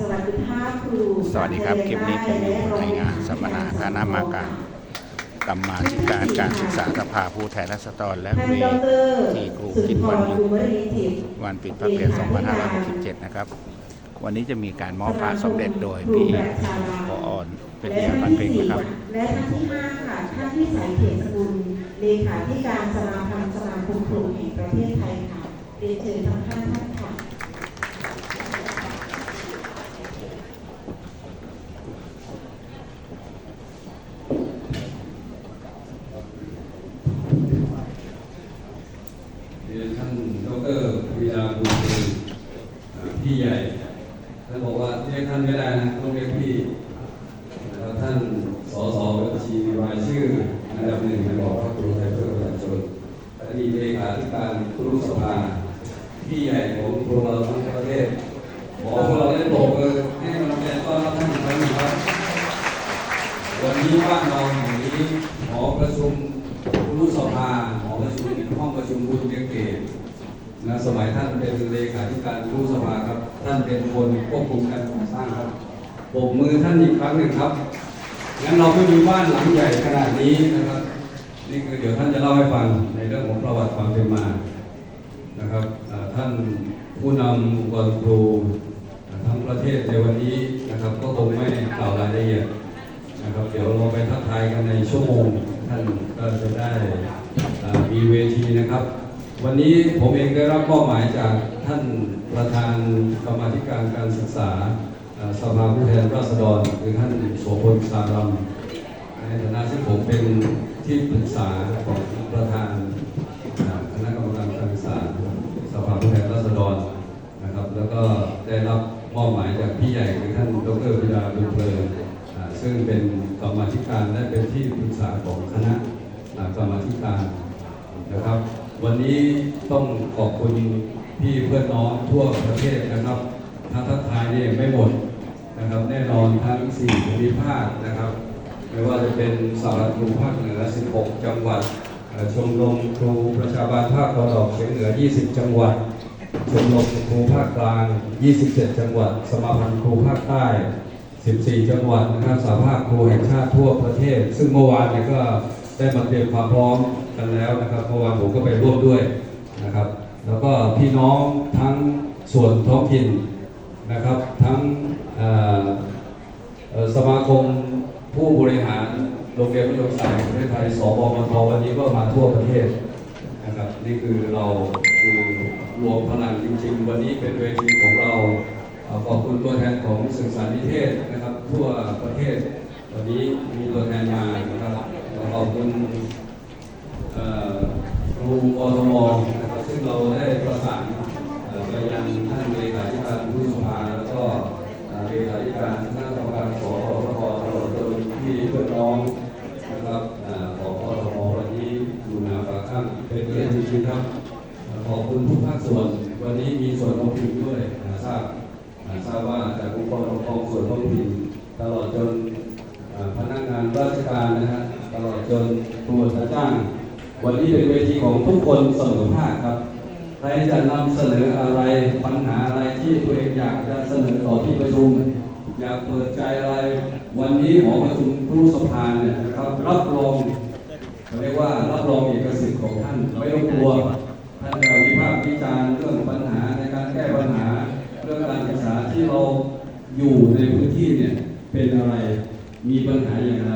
สวัสดีภาพครูสวัสดีครับ คลิปนี้ผมอยู่ในงานสัมมนาคณะกรรมการกรรมาธิการการศึกษาสภาผู้แทนราษฎรและท่านมีดรที่ครูสุนกินทวันรหยุภูดมิริทิพย์วันปิดภาคเรียน 2567 นะครับ วันนี้จะมีการมอบพระสมเด็จโดยพี่ปออนเป็นที่พันเพลงนะครับ และท่านที่ห้าค่ะท่านที่สายเขตสกุลเลขาธิการสมาพันธ์สมาคมครูแห่งประเทศไทยค่ะเรียนเชิญทั้งห้าท่านค่ะ เรียนท่านดรวีราบุญเป็นพี่ใหญ่ท่านบอกว่าเรียกท่านไม่ได้นะต้องเรียกพี่แล้วท่านสสบัญชีราย ชื่ออันดับหนึ่งในบอกว่าครูไทยเพื่อประชาชนอดีตเลขาธิการครูสภาพี่ใหญ่ของพวกเราทั้งประเทศขอพวกเราได้โปรดเออให้กำลังใจต้อนรับท่านอีกครั้งหนึ่งครับ วันนี้บ้านเราแห่งนี้หอประชุมรุสภาหอประชุมห้องประชุมบุญเกียรติเกตนะสมัยท่านเป็นเลขาธิการรุสภาครับ ท่านเป็นคนควบคุมการก่อสร้างครับปรบมือท่านอีกครั้งหนึ่งครับ งั้นเราไม่มีบ้านหลังใหญ่ขนาดนี้นะครับ นี่คือเดี๋ยวท่านจะเล่าให้ฟังในเรื่องของประวัติความเป็นมานะครับท่านผู้นำองค์กรครูทั้งประเทศในวันนี้นะครับก็คงไม่กล่าวรายละเอียดนะครับเดี๋ยวเราไปทักทายกันในชั่วโมงท่านก็จะได้มีเวทีนะครับ วันนี้ผมเองได้รับมอบหมายจากท่านประธานกรรมาธิการการศึกษา สภาผู้แทนราษฎรคือท่านโสพลสารำในฐานะที่ผมเป็นที่ปรึกษาของประธานคณะกรรมการการศึกษาสภาผู้แทนราษฎรนะครับ แล้วก็ได้รับมอบหมายจากพี่ใหญ่คือท่านดรพิดาบุญเพลินอ่ซึ่งเป็นกรรมธิการและเป็นที่ปรึกษาของคณะกรรมธิการนะครับ วันนี้ต้องขอบคุณพี่เพื่อนน้องทั่วประเทศนะครับถ้าทักทายเนี่ยไม่หมด นะครับแน่นอนทั้ง 4 ภูมิภาคนะครับ ไม่ว่าจะเป็นสารครูภาคเหนือ 16 จังหวัด ชมรมครูประชาบาลภาคตะวันออกเฉียงเหนือ 20 จังหวัด ชมรมครูภาคกลาง 27 จังหวัด สมาพันธ์ครูภาคใต้ 14 จังหวัดนะครับสาภาพครูแห่งชาติทั่วประเทศ ซึ่งเมื่อวานเนี่ยก็ได้มาเตรียมความพร้อมกันแล้วนะครับเมื่อวานผมก็ไปร่วมด้วยนะครับ แล้วก็พี่น้องทั้งส่วนท้องถิ่นนะครับ ทั้ง สมาคมผู้บริหารโรงเรียนมัธยมศึกษาประเทศไทย สบมทวันนี้ก็มาทั่วประเทศนะครับนี่คือเราคือรวมพลังจริงๆ วันนี้เป็นเวทีของเราขอบคุณตัวแทนของศึกษานิเทศนะครับ ทั่วประเทศ วันนี้มีตัวแทนมานะครับขอบคุณครูอทมนะครับซึ่งเราได้ประสานไปยังท่านเลขาธิการผู้สภาแล้วก็เอ่อเล ขาธิการคณะกรรมการสพทตลอดจนที่เพื่อนน้องนะครับอ่าของกทมวันนี้อยู่หนาฝาข้างเป็นเรื่องจริงๆครับ ขอบคุณทุกภาคส่วน วันนี้มีส่วนท้องถิ่นด้วยทราบทราบว่าจากองค์กรปกครองส่วนท้องถิ่นตลอดจนพนักงานราชการนะฮะตลอดจนตัวจ้างวันนี้เป็นเวทีของทุกคนเสมอภาคครับ ใครจะนำเสนออะไรปัญหาอะไรที่ตัวเองอยากจะเสนอต่อที่ประชุม อยากเปิดใจอะไร วันนี้หอประชุมครูสภาเนี่ยนะครับรับรองเรียกว่ารับรองเอกสิทธิ์ของท่านไม่ต้องกลัวท่านจะวิพากษ์วิจารณ์เรื่องปัญหาในการแก้ปัญหาเรื่องการศึกษาที่เราอยู่ในพื้นที่เนี่ยเป็นอะไรมีปัญหาอย่างไร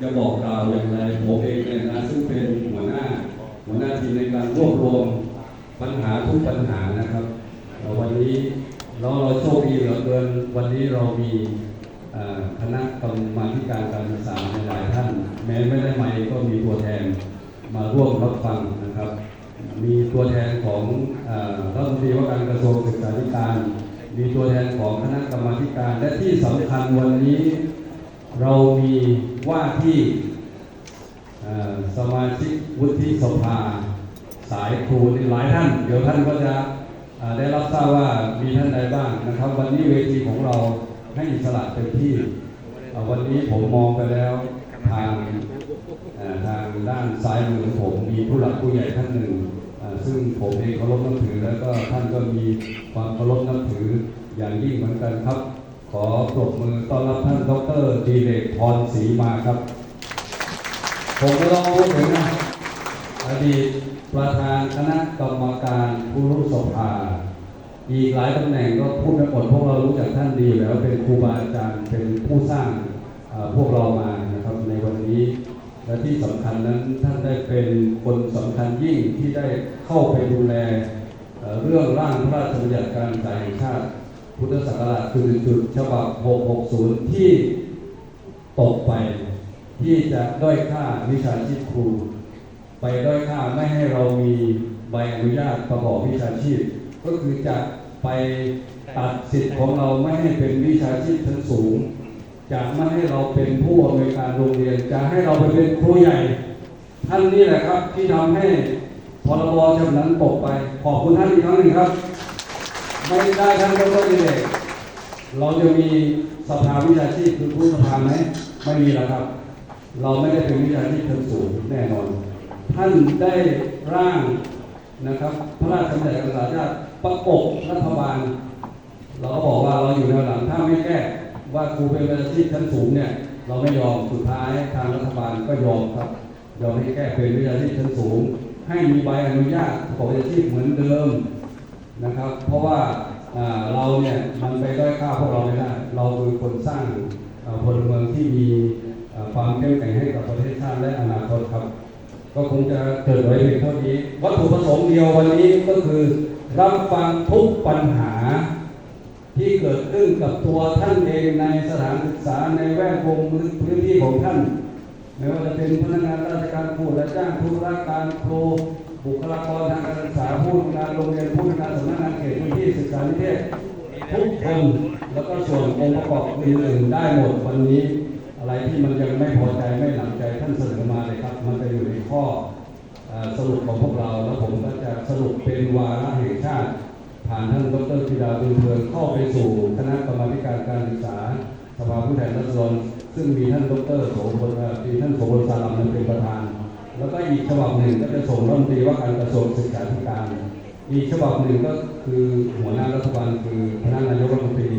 จะบอกกล่าวอย่างไรผมเองเนี่ยนะซึ่งเป็นหัวหน้า หัวหน้าทีมในการรวบรวมปัญหาทุกปัญหานะครับวันนี้ เราเราโชคดีเหลือเกินวันนี้เรามีคณะกรรมาธิการการศึกษาหลายท่าน แม้ไม่ได้มาเองก็มีตัวแทนมาร่วมรับฟังนะครับ มีตัวแทนของเอ่อรัฐมนตรีว่าการกระทรวงศึกษาธิการ มีตัวแทนของคณะกรรมาธิการ และที่สำคัญวันนี้เรามีว่าที่สมาชิกวุฒิสภาสายครูนหลายท่าน เดี๋ยวท่านก็จะ ได้รับทราบว่ามีท่านใดบ้างนะครับ วันนี้เวทีของเราให้อิสระเต็มที่ วันนี้ผมมองไปแล้วทางทางด้านซ้ายมือของผมมีผู้หลักผู้ใหญ่ท่านหนึ่ง ซึ่งผมเองเคารพนับถือแล้วก็ท่านก็มีความเคารพนับถืออย่างยิ่งเหมือนกันครับ ขอปรบมือต้อนรับท่านดรดีเลกพรศรีมาครับ ผมก็ต้องพูดถึงนะอดีต ประธานคณะกรรมการผู้รู้สภา อีกหลายตำแหน่งก็พูดไม่หมดพวกเรารู้จักท่านดีอยู่แล้วเป็นครูบาอาจารย์เป็นผู้สร้างพวกเรามานะครับในวันนี้ และที่สำคัญนั้นท่านได้เป็นคนสำคัญยิ่งที่ได้เข้าไปดูแลเเรื่องร่างพระราชบัญญัติการศึกษาแห่งชาติ พุทธศักราชคือจุดฉบับ 660 ที่ตกไปที่จะด้อยค่าวิชาชีพครู ไปด้อยค่าไม่ให้เรามีใบอนุญาตประกอบวิชาชีพ ก็คือจะไปตัดสิทธิ์ของเราไม่ให้เป็นวิชาชีพชั้นสูงจะไม่ให้เราเป็นผู้อำนวยการโรงเรียนจะให้เราไปเป็นครูใหญ่ ท่านนี่แหละครับที่ทำให้พรบฉบับนั้นตกไป ขอบคุณท่านอีกครั้งหนึ่งครับ ไม่ได้ท่านก็ไม่ได้เราจะมีสภาวิชาชีพคือผู้สภาไหมไม่มีแล้วครับ เราไม่ได้เป็นวิชาชีพชั้นสูงแน่นอน ท่านได้ร่างนะครับ พระราชบัญญัติการศึกษาชาติประกบรัฐบาล เราก็บอกว่าเราอยู่แนวหลังถ้าไม่แก้ว่าครูเป็นวิชาชีพชั้นสูงเนี่ยเราไม่ยอมสุดท้ายทางรัฐบาลก็ยอมครับยอมให้แก้เป็นวิชาชีพชั้นสูง ให้มีใบอนุญาตประกอบวิชาชีพเหมือนเดิมนะครับ เพราะว่าเราเนี่ยมันไปด้อยค่าพวกเราไม่ได้เราคือคนสร้างพลเมืองที่มีความเข้มแข็งให้กับประเทศชาติและอนาคตครับ ก็คงจะเกิดไว้เพียงเท่านี้ วัตถุประสงค์เดียววันนี้ก็คือ รับฟังทุกปัญหา ที่เกิดขึ้นกับตัวท่านเองในสถานศึกษาในแวดวงพื้นที่ของท่านไม่ว่าจะเป็นพนักงานราชการผู้และจ้างผู้ราชการครูบุคลากรทางการศึกษาผู้ทำงานโรงเรียนผู้ทำงานสำนักงานเขตพื้นที่ศึกษาธิเทศทุกคนแล้วก็ส่วนองค์ประกอบอื่นๆได้หมดวันนี้ อะไรที่มันยังไม่พอใจไม่หนักใจท่านเสนอมาเลยครับ มันจะอยู่ในข้อสรุปของพวกเราแล้วผมก็จะสรุปเป็นวาระแห่งชาติ ผ่านท่านดรธิดาบุญเพืองเข้าไปสู่คณะกรรมาการการศึกษาสภาผู้แทนราษฎรซึ่งมีท่านดรโสพลมีท่านโสพลสารัมยันเป็นประธาน แล้วก็อีกฉบับหนึ่งก็จะส่งรัฐมนตรีว่าการกระทรวงศึกษาธิการ อีกฉบับหนึ่งก็คือหัวหน้ารัฐบาลคือคณะนายกรัฐมนตรี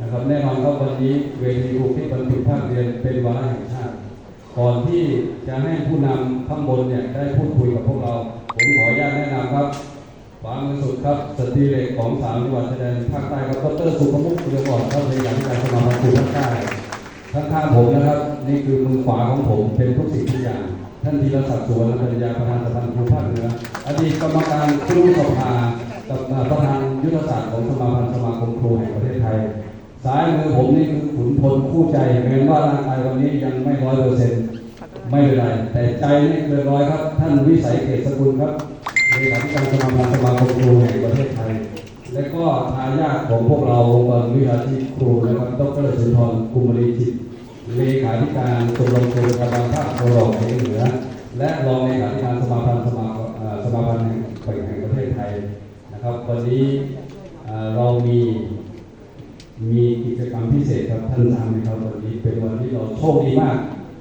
นะครับแน่นอนครับวันนี้เวทีครูที่บรรจุภาคเรียนเป็นวาระแห่งชาติก่อนที่จะให้ผู้นำข้างบนเนี่ยได้พูดคุยกับพวกเรา ผมขออนุญาตแนะนำครับขวามือสุดครับสตรีเหล็กของสามจังหวัดชายแดนภาคใต้ครับดรสุภมุขเรืองอ่อนครับในการที่การสมาพันธ์ครูภาคใต้ข้างผมนะครับ นี่คือมือขวาของผมเป็นทุกสิ่งทุกอย่าง ท่านธีรศักดิ์สุวรรณปัญญาประธานสภาครูภาคเหนืออดีตกรรมการครูสภากับประธานยุทธศาสตร์ของสมาพันธ์สมาคมครูแห่งประเทศไทย ซ้ายมือผมนี่คือขุนพลคู่ใจแม้ว่าร่างกายวันนี้ยังไม่ร้อยเปอร์เซ็นต์ไม่เป็นไร แต่ใจนี่เกินร้อยครับ ท่านวิสัยเกษสกุลครับเลขาธิการสมาพันธ์สมาคมครูแห่งประเทศไทย และก็ทายาทของพวกเราองค์กรวิชาชีพครูนะครับดรสุนทรกุมรีจิตเลขาธิการชมรมครูประจำภาคตะวันออกเฉียงเหนือ และรองเลขาธิการสมาพันธ์สมาสมาพันธ์แห่งประเทศไทยนะครับ วันนี้เรามี มีกิจกรรมพิเศษครับท่านทราบไหมครับวันนี้เป็นวันที่เราโชคดีมาก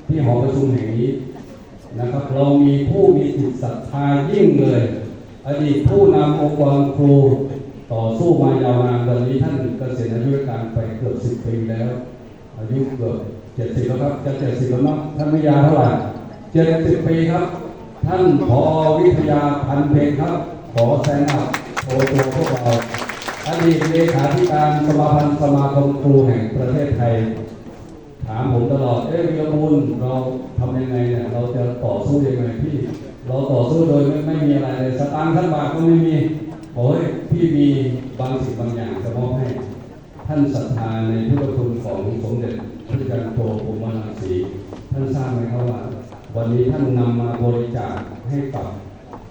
ที่หอประชุมแห่งนี้นะครับ เรามีผู้มีจิตศรัทธายิ่งเลยอดีตผู้นำองค์กรครูต่อสู้มายาวนานวันนี้ท่านเกษียณอายุการไปเกือบสิบปีแล้ว อายุเกือบเจ็ดสิบแล้วครับจะเจ็ดสิบแล้วเนาะท่านไม่ยาเท่าไหร่เจ็ดสิบปีครับ ท่านผอวิทยาพันเพลงครับ ขอแซงอัพโอตัวพวกเรา อดีตเลขาธิการสมาพันธ์สมาคมครูแห่งประเทศไทย ถามผมตลอด เอ๊ะวิรมูลเราทำยังไงเนี่ย เราจะต่อสู้ยังไงพี่ เราต่อสู้โดยไม่ไม่มีอะไรเลย สตางค์ท่านบาทก็ไม่มีโอ้ยพี่มีบางสิ่งบางอย่างจะมอบให้ ท่านศรัทธาในพุทธคุณของสมเด็จพระจันทร์โตปุมรังสีท่านทราบไหมครับว่า วันนี้ท่านนำมาบริจาคให้กับ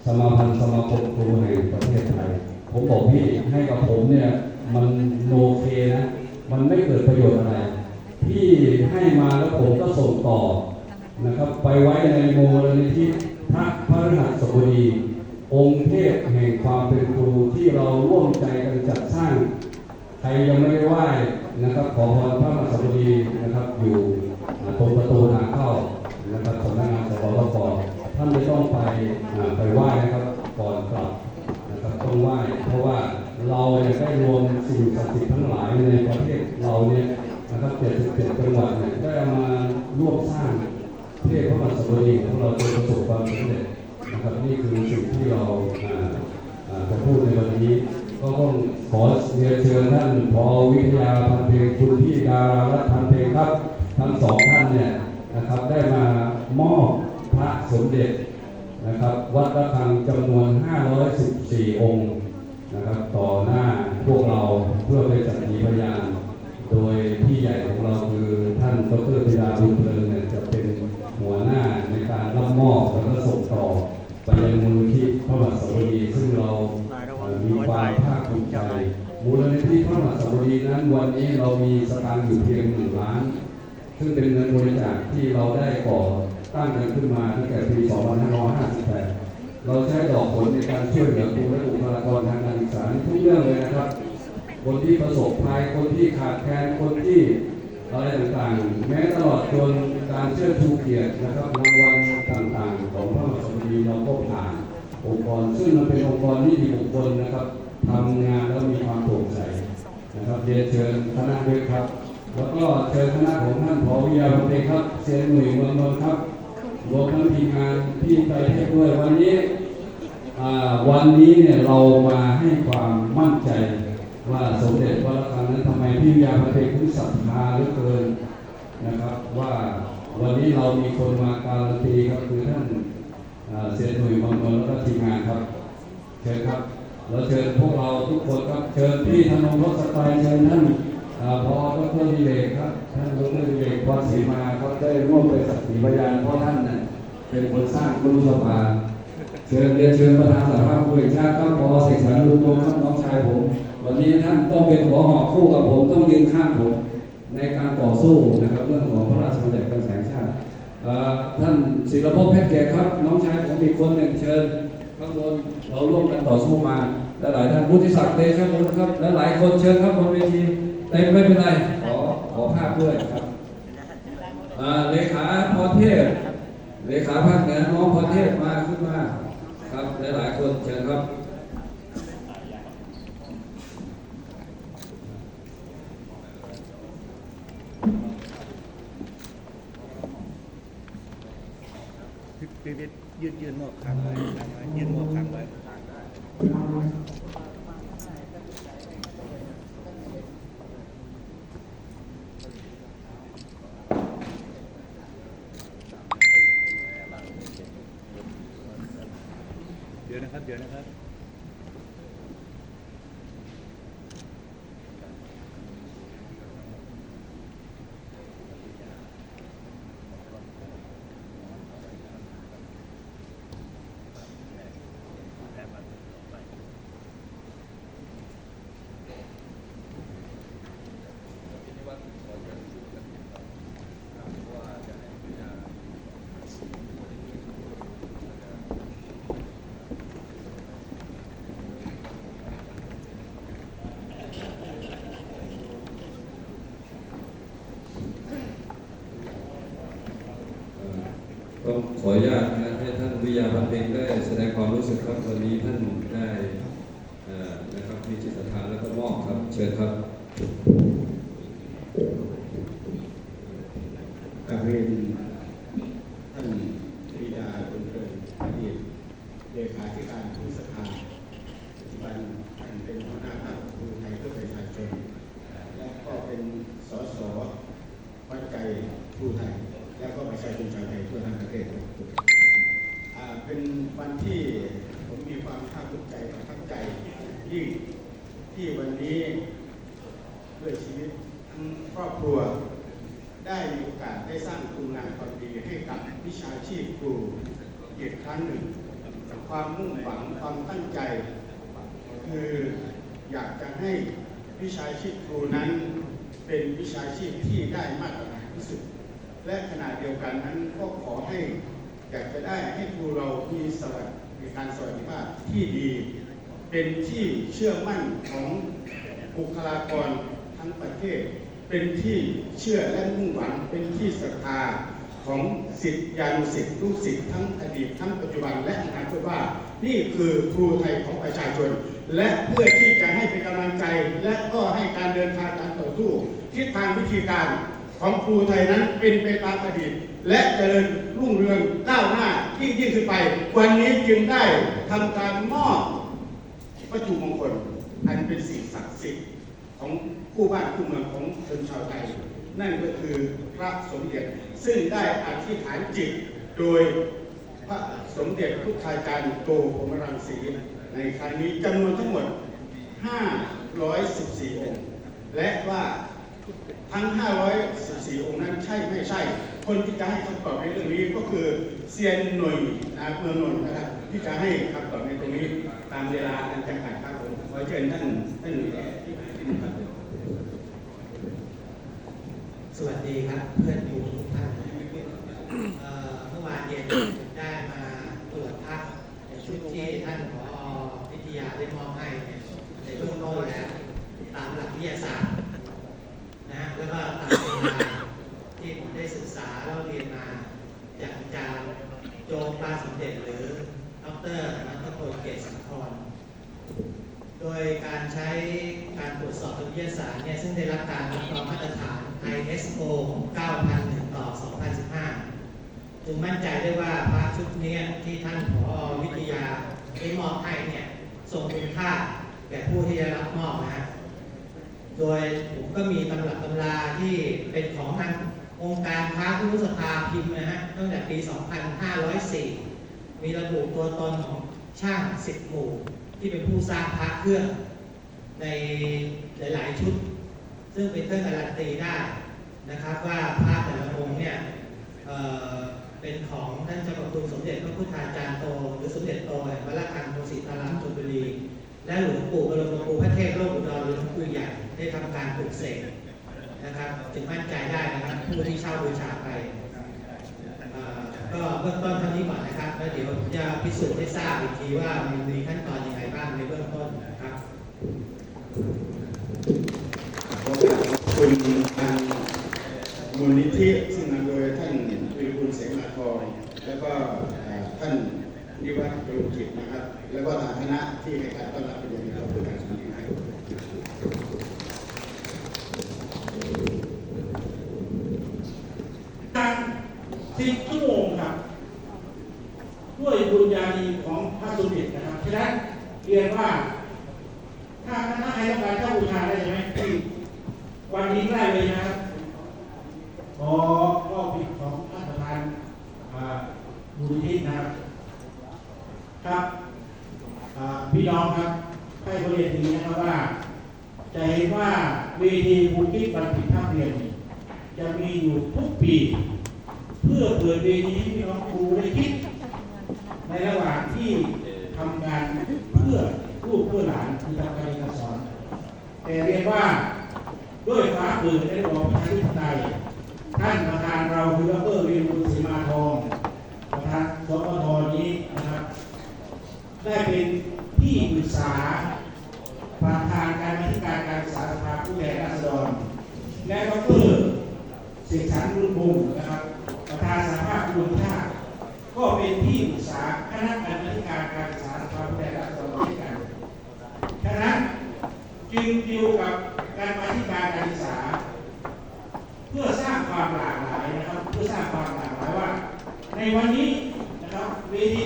สมาพันธ์สมาคมครูแห่งประเทศไทย ผมบอกพี่ให้กับผมเนี่ยมันโนเคนะ มันไม่เกิดประโยชน์อะไร พี่ให้มาแล้วผมก็ส่งต่อนะครับ ไปไว้ในโมลนิธิพระพระฤหัสบดี องค์เทพแห่งความเป็นครูที่เราร่วมใจกันจัดสร้าง ใครยังไม่ได้ไหว้นะครับ ขอพรพระมหาสบดีนะครับ อยู่ตรงประตูทางเข้านะครับสำนักงานสปปท่านไม่ต้องไปไปไหว้นะครับก่อนกลับ ไหว้เพราะว่าเราเนี่ยได้รวมสิ่งศักดิ์สิทธิ์ทั้งหลายในประเทศเราเนี่ยนะครับ77จังหวัดเนี่ยได้มาร่วมสร้างเทพพระมหาสมณีของเราจนประสบความสำเร็จนะครับนี่คือสิ่งที่เราอ่าอ่าจะพูดในวันนี้ ก็ต้องขอเรียนเชิญท่านพอวิทยาพันเพลงคุณพี่ดารารัตน์พันเพลงครับทั้งสองท่านเนี่ยนะครับได้มามอบพระสมเด็จ นะครับ วัดระฆังจำนวน 514 องค์นะครับ ต่อหน้าพวกเราเพื่อเป็นสักขีพยาน โดยพี่ใหญ่ของเราคือท่านดรพิดาบุญเพลิงเนี่ยจะเป็นหัวหน้าในการรับมอบแล้วก็ส่งต่อไปยังมูลนิธิพระบาทสมเด็จซึ่งเรามีความภาคภูมิใจมูลนิธิพระมหาสมเด็จนั้นวันนี้เรามีสตางค์อยู่เพียงหนึ่งล้าน ซึ่งเป็นเงินบริจาคที่เราได้ก่อ ตั้งกันขึ้นมาตั้งแต่ปี 2558 เราใช้ดอกผลในการช่วยเหลือครูและบุคลากรทางการศึกษาทุกเรื่องเลยนะครับ คนที่ประสบภัย คนที่ขาดแคลน คนที่อะไรต่างๆ แม้ตลอดจนการเชิดชูเกียรตินะครับรางวัลต่างๆ ของพระมหาสมดีเราก็ผ่านองค์กร ซึ่งมันเป็นองค์กรนิติบุคคลนะครับทำงานแล้วมีความโปร่งใสนะครับเรียนเชิญคณะด้วยครับ แล้วก็เชิญคณะของท่านผอวิทยาพันเอกครับเซียนหนุ่ยเมืองนนท์ครับ รวมทั้งทีมงานที่ไปเทศด้วยวันนี้วันนี้เนี่ยเรามาให้ความมั่นใจว่าสมเด็จพระราชานั้นทำไมพี่วิยาพระเทถึงศรัทธาเหลือเกินนะครับว่าวันนี้เรามีคนมาการันตีครับคือท่านเสียหนุ่ยบางนนแล้วก็ทีมงานครับเชิญครับเราเชิญพวกเราทุกคนครับเชิญพี่ธนงรถสไตล์เชิญท่านอ่าพอดรดิเลกครับท่านดรดิเลกพรศรีมา ได้ร่วมเป็นสักขีพยานเพราะท่านน่ะเป็นคนสร้างกุลสภาเชิญเรียนเชิญประธานสภาผู้แห่งชาติครับพอเสกสรรลุงตรงครับน้องชายผม วันนี้ท่านต้องเป็นหัวหอกคู่กับผมต้องยืนข้างผม ในการต่อสู้นะครับเรื่องของพระราชบัญญัติการแสงชาติท่านศิลปภพเพชรแก่ครับ น้องชายผมอีกคนหนึ่งเชิญข้างบนเราร่วมกันต่อสู้มาและหลายท่านวุฒิศักดิ์เดชบุญครับและหลายคนเชิญครับบนเวทีเต็มไม่เป็นไรขอขอภาพด้วยครับ เลขาพรเทพ เลขาภาคเหนือน้องพรเทพมาขึ้นมา ครับหลายๆคนเชิญครับพี่พี่วิทย์ยืดยืนหมวกค้างไว้ยืนหมวกค้างไว้ เดี๋ยวนะครับ เดี๋ยวนะครับ ต้อง ขออนุญาตนะให้ท่านวิยาพันธ์เพ็งได้แสดงความรู้สึกครับวันนี้ท่านได้เอ่อนะครับมีจิตศรัทธาแล้วก็มอบครับ เชิญครับ กราบเรียนท่านปรีดาบุญเกิดอดีตเลขาธิการผู้สภาปัจจุบันท่านเป็นหัวหน้าพรรคภูมิไทยเพื่อประชาชน และก็เป็นสสวัดใจผู้ไทย และก็ประชาชนชาวไทยทั่วทั้งประเทศอ่าเป็นวันที่ผมมีความภาคภูมิใจประทับใจยิ่งที่วันนี้ด้วยชีวิตทั้งครอบครัว ได้มีโอกาสได้สร้างคุณงามความดีให้กับวิชาชีพครูอีกครั้งหนึ่ง ความมุ่งหวังความตั้งใจ คืออยากจะให้วิชาชีพครูนั้น เป็นวิชาชีพที่ได้มาตรฐานที่สุด และขณะเดียว กันนั้นก็ขอให้อยากจะได้ให้ครูเรามีสวัสดิการสวัสดิภาพที่ดี เป็นที่เชื่อมั่นของบุคลากรทั้งประเทศ เป็นที่เชื่อและมุ่งหวัง เป็นที่ศรัทธาของศิษยานุศิษย์ลูกศิษย์ทั้งอดีตทั้งปัจจุบันและอนาคตว่า นี่คือครูไทยของประชาชน และเพื่อที่จะให้เป็นกำลังใจ และก็ให้การเดินทางการต่อสู้ทิศทางวิธีการ ของครูไทยนั้นเป็นไปตามอดีตและเจริญรุ่งเรืองก้าวหน้ายิ่งยิ่งขึ้นไป วันนี้จึงได้ทำการมอบวัตถุมงคลอันเป็นสิ่งศักดิ์สิทธิ์ของผู้บ้านผู้เมืองของชนชาวไทย นั่นก็คือพระสมเด็จซึ่งได้อธิษฐานจิตโดยพระสมเด็จพุทธาจารย์โตพรมรังสีในครั้งนี้จำนวนทั้งหมด 514 องค์ และว่า ทั้ง 514 องค์นั้นใช่ไม่ใช่ คนที่จะให้คำตอบในเรื่องนี้ก็คือเซียนหน่วยนะเมืองนนท์นะครับ ที่จะให้คำตอบในตรงนี้ตามเวลาอันจำกัดครับผมขอเชิญท่านท่านที่ที่ครับสวัสดีครับเพื่อนอยู่ทุกท่านเอ่อเมื่อวานเย็นได้มาตรวจพักในชุดที่ท่านผอวิทยาได้มอบให้เนี่ยในเบื้องต้นแล้วตามหลักวิทยาศาสตร์นะฮะแล้วก็ตามเวลาที่ได้ศึกษาเราเรียนมาจากอาจารย์โจงปลาสมเด็จหรือดรนัทพลเกษสัมพร โดยการใช้การตรวจสอบทางวิทยาศาสตร์เนี่ยซึ่งได้รับการรับรองมาตรฐาน ISO 9001ต่อ 2015 จึงมั่นใจได้ว่าพระชุดเนี้ยที่ท่านผอวิทยาได้มอบให้เนี่ยทรงคุณค่าแก่ผู้ที่ได้รับมอบนะฮะโดยผมก็มีตำรับตำราที่เป็นของทางองค์การพระพุทธสภาพิมพ์นะฮะตั้งแต่ปี 2504 มีระบุตัวตนของช่างสิบหมู่ที่เป็นผู้สร้างพระเครื่องในหลาย ๆ ชุด ซึ่งเป็นเครื่องการันตีได้นะครับว่าพระแต่ละองค์เนี่ยเเป็นของท่านเจ้าประคุณสมเด็จพระพุทธาจารย์โต หรือสมเด็จโตวัดละคังโพสิตารามชลบุรี และหลวงปู่บรมครูพระเทพโลกอุดรหรือหลวงปู่ใหญ่ได้ทำการปลุกเสกนะครับจึงมั่นใจได้นะครับผู้ที่เช่าบูชาไปก็เบื้องต้นเท่านี้ก่อนนะครับแล้วเดี๋ยวผมจะพิสูจน์ให้ทราบอีกทีว่ามันมีขั้นตอนอยังไงบ้างในเบื้องต้นนะครับขอบคุณทางมูลนิธิซึ่งนำโดยท่านวิรุณเสมาทองแล้วก็ท่าน นิวัฒน์ปรุจิตนะครับ แล้วก็ทางคณะที่ให้การต้อนรับเป็นอย่างดีขอบคุณทารสนักงานการสิบชั่วโมงครับ ด้วยบุญญาณีของพระสมเด็จนะครับฉะนั้นเรียนว่า ถ้าถ้าใครต้องการเช่าบูชาได้ใช่ไหมที่วันนี้ได้เลยนะครับขอข้อผิดของท่านประธานอ่ามูลนิธินะครับ ครับอ่าพี่น้องครับให้เขาเรียนอย่างนี้นะครับว่า จะเห็นว่าเวทีบุญคิดบัณฑิตภาคเรียนนี่จะมีอยู่ทุกปี เพื่อเปิดเว ที่พี่น้องครูได้คิด ในระหว่างที่ทำงานเพื่อลูกเพื่อหลานคือทำการเรียนการสอน แต่เรียนว่าด้วยฟ้าเปิดในระบอบประชาธิปไตยท่านประธานเราคือดรวิรุณศรีมาทองประธานสปทนี้นะครับ ได้เป็นที่ปรึกษาประธานการบริการการศึกษาสภาผู้แทนราษฎรและดรเสกสรรรุ่นพงศ์ นะครับประธาสภาผู้แทนชาติก็เป็นที่ปรึกษาคณะกรรมการการศึกษาสภาผู้แทนราษฎรด้วยกันฉะนั้นจึงเกี่ยวกับการมาธิการการศึกษา เพื่อสร้างความหลากหลายนะครับ เพื่อสร้างความหลากหลายว่า ในวันนี้นะครับเวที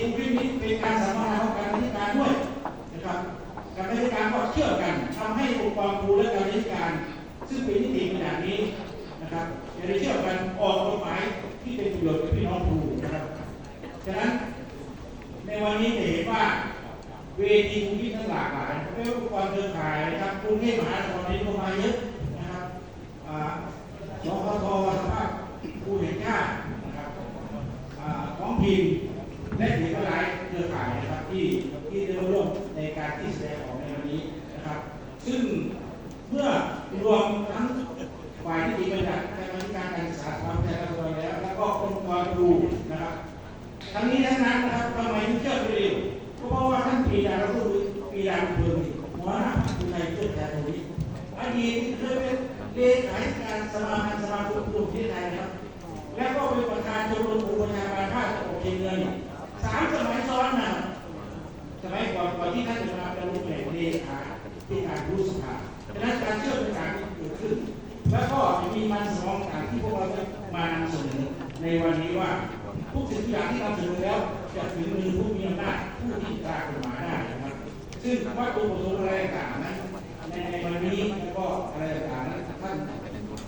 มีเคยเป็นเลขาธิการสมาพันธ์สมาคมกลุ่มที่ไทยนะครับ แล้วก็เป็นประธานชมรมครูประชาการภาคตะวันออกเงเหนือนี่สามสมัยซ้อนนะสมัยก่อนก่อนที่ท่านจะมาเป็นรูปแบบเลขาที่การรู้สภาดังนั้นการเชื่อมต่างเกิดขึ้น แล้วก็มีมันสมองต่างที่พวกเราจะมานำเสนอในวันนี้ว่าทุกสิ่งทุกอย่างที่นำเสนอแล้วจะถึงมือผู้มีอำนาจผู้ที่ตรากฎหมายได้นะครับซึ่งวัตถุประสงค์อะไรต่างนั้น ในวันนี้แล้วก็อะไรต่างๆนั้นท่าน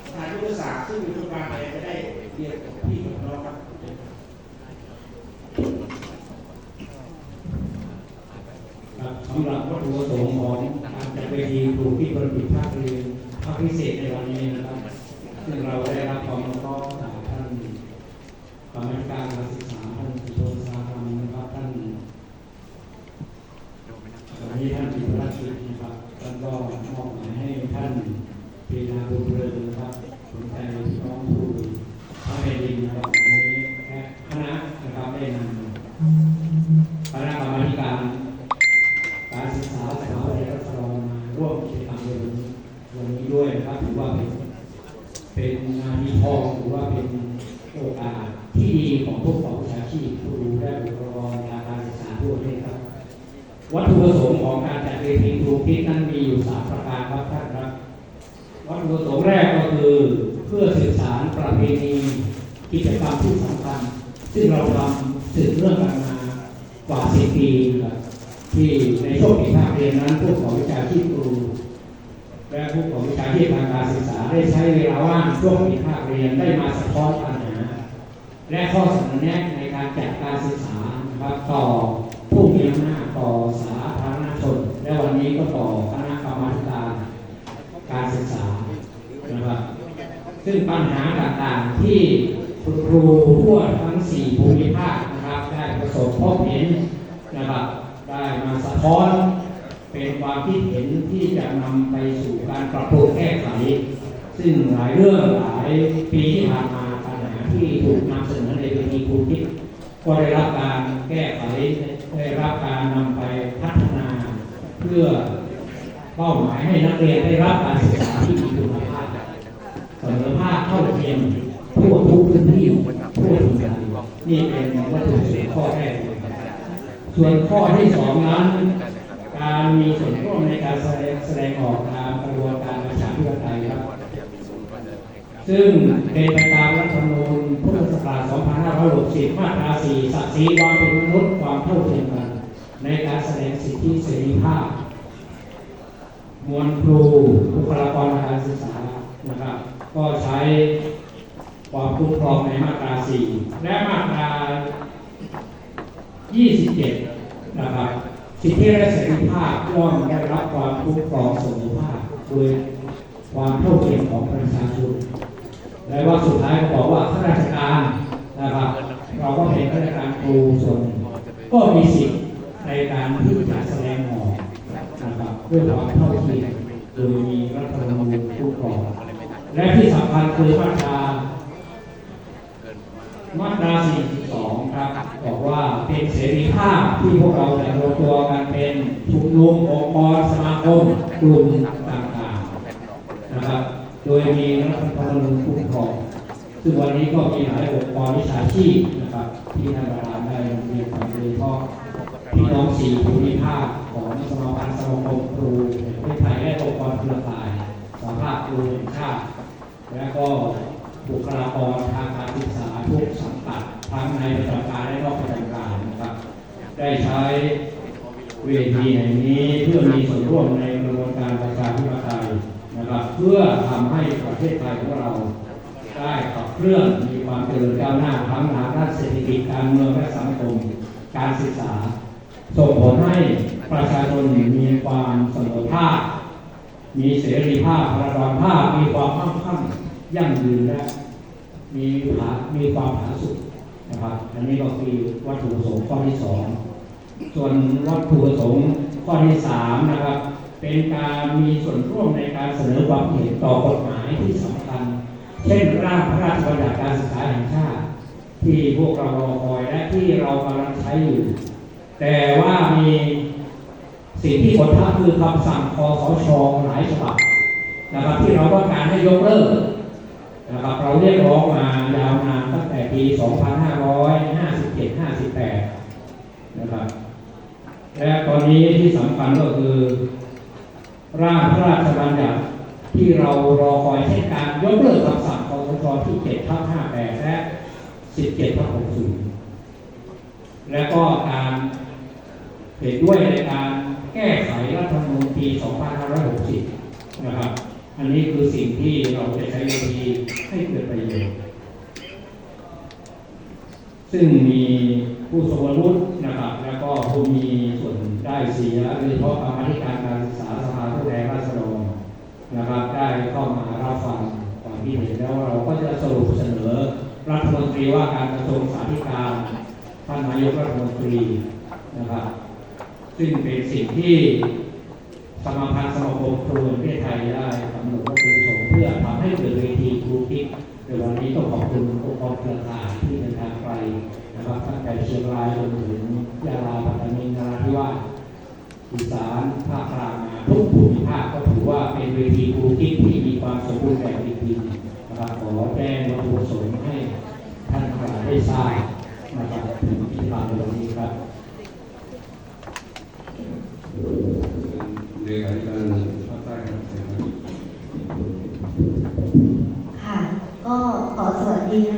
ประธานยุทธศาสตร์ซึ่งเป็นผู้การอะไรจะได้เรียนกับพี่กับน้องครับสำหรับวัตถุประสงค์ของการจัดเวทีครูที่ประดิษฐ์ภาคเรียนภาคพิเศษในวันนี้นะครับ ซึ่งเราได้รับความอนุเคราะห์จากท่านกรรมการการศึกษาท่านสุโธสาธรรมนะครับท่านวันนี้ท่านปิภรัชกิจนะครับท่านก็มอบหมายให้ท่านปีนาบุญเรืองนะครับสนใจพี่น้องผู้พระเมรินนะครับวันนี้และคณะนะครับได้นำคณะกรรมาธิการ การศึกษาสถาบันรัฐบาลมาร่วมกิจกรรมในวันนี้วันนี้ด้วยนะครับถือว่าเป็นเป็นงานที่ทองถือว่าเป็นโอกาสที่ดีของพวกเราวิชาชีพผู้รู้และบุคลากรทางการศึกษาทั่วประเทศครับ วัตถุประสงค์ของการจัดเวทีครูคิดนั้นมีอยู่สามประการครับท่านครับ วัตถุประสงค์แรกก็คือเพื่อสื่อสารประเพณีกิจกรรมที่สำคัญ ซึ่งเราทำสืบเรื่องกันมากว่า สิบปีนะครับที่ในช่วงปีภาคเรียนนั้นผู้ของวิชาชีพครูและผู้ของวิชาชีพทางการศึกษาได้ใช้เวลาว่างช่วงปีภาคเรียนได้มาสะท้อนปัญหา และข้อเสนอแนะในการจัดการศึกษาครับต่อผู้มีอำนาจต่อสาธารณชน และวันนี้ก็ต่อคณะกรรมการการศึกษานะครับซึ่งปัญหาต่างๆที่คุณครูทั่วทั้ง 4 ภูมิภาคนะครับได้ประสบพบเห็น นะครับได้มาสะท้อนเป็นความคิดเห็นที่จะนำไปสู่การปรับปรุงแก้ไข ซึ่งหลายเรื่องหลายปีที่ผ่านมาปัญหาที่ถูกนำเสนอในเวทีครูคิดก็ได้รับการแก้ไขได้รับการนำไปพัฒนา เพื่อเป้าหมายให้นักเรียนได้รับการศึกษาที่มีคุณภาพเสมอภาคเท่าเทียมทั่วทุกพื้นที่ทั่วถึงกันนี่เป็นวัตถุประสงค์ข้อแรกเลย ส่วนข้อที่สองนั้น การมีส่วนร่วมในการแสดงแสดงออกตามกระบวนการประชาธิปไตยครับ ซึ่งเป็นไปตามรัฐธรรมนูญพุทธศักราช 2560 มาตรา 4 ศักดิ์ศรีความเป็นมนุษย์ความเท่าเทียมกันในการแสดงสิทธิเสรีภาพ มวลครูบุคลากรทางการศึกษานะครับ ก็ใช้ความคุ้มครองในมาตรา 4 และมาตรา 27 นะครับ สิทธิและเสรีภาพย่อมได้รับความคุ้มครองสมอภาพโดยความเท่าเทียมของประชาชนและว่าสุดท้ายก็บอกว่าข้าราชการนะครับ เราก็เห็นข้าราชการครูส่วนก็มีสิทธิในการที่จะแสดงออกนะครับด้วยความเท่าเทียมโดยมีรัฐธรรมนูญคุ้มครองและที่สำคัญคือมาตรา มาตรา 42 ครับ บอกว่าเป็นเสรีภาพที่พวกเราจะรวมตัวกันเป็นชุมนุมองค์กรสมาคมกลุ่มต่างๆนะครับ โดยมีรัฐธรรมนูญคุ้มครอง ซึ่งวันนี้ก็มีหลายองค์กรวิชาชีพนะครับที่ท่านประธานได้เรียนไปโดยเฉพาะพี่น้องสี่ภูมิภาคของสมาพันธ์สมาคมครูประเทศไทยและองค์กรเครือข่ายสภาพครูแห่งชาติและก็บุคลากรทางการศึกษาทุกสังกัดทั้งในประจำการและนอกประจำการนะครับ ได้ใช้เวทีแห่งนี้เพื่อมีส่วนร่วมในกระบวนการประชาธิปไตยนะครับ เพื่อทำให้ประเทศไทยของเรา ได้ขับเคลื่อนมีความเจริญก้าวหน้าทั้งทางด้านเศรษฐกิจการเมืองและสังคม การศึกษา ส่งผลให้ประชาชนมีความสมอภาคมีเสรีภาพพลการภาพ มีความมั่งคั่งยั่งยืนและมีผามีความผาสุกนะครับอันนี้ก็คือวัตถุประสงค์ข้อที่สองส่วนวัตถุประสงค์ข้อที่สามนะครับ เป็นการมีส่วนร่วมในการเสนอความเห็นต่อกฎหมายที่สำ เช่นร่างพระราชบัญญัติการศึกษาแห่งชาติ ที่พวกเรารอคอยและที่เรากำลังใช้อยู่ แต่ว่ามีสิ่งที่กดทับคือคำสั่งคอสชหลายฉบับนะครับที่เราต้องการให้ยกเลิกนะครับเราเรียกร้องมายาวนานตั้งแต่ปี 2557-58 นะครับและตอนนี้ที่สำคัญก็คือ ร่างพระราชบัญญัติที่เรารอคอยเช่นการยกเลิกคำสั่ง คอที่7ทับ58แปรและ17ทับ60และก็การเห็นด้วยในการแก้ไขรัฐธรรมนูญปี2560 นะครับ อันนี้คือสิ่งที่เราจะใช้เวทีให้เกิดประโยชน์ ซึ่งมีผู้ทรงคุณวุฒินะครับ แล้วก็ผู้มีส่วนได้เสียโดยเฉพาะกรรมธิการการศึกษาสภาผู้แทนราษฎรนะครับ ได้เข้ามารับฟัง ความคิดเห็นแล้วเราก็จะสรุปเสนอรัฐมนตรีว่าการกระทรวงสาธารณสุขท่านนายกรัฐมนตรีนะครับซึ่งเป็นสิ่งที่สมาพันธ์สมาคมครูประเทศไทยได้กำหนดวัตถุประสงค์เพื่อทำให้เกิดเวทีครูคิดในวันนี้ต้องขอบคุณองค์กรเครือข่ายที่เดินทางไกลนะครับตั้งแต่เชียงรายจนถึงยาลาปัตตานีนราธิวาสอีสานภาคกลางมาทุกภูมิภาคก็ถือว่าเป็นเวทีครูคิดที่ ความสมบูรณ์แบบจริงๆนะครับขอแจ้งวัตถุประสงค์ให้ท่านทั้งหลายได้ทราบนะครับถึงกิจกรรมในวันนี้ครับเลขาธิการภาคใต้ครับค่ะ ก็ขอสวัสดีนะคะ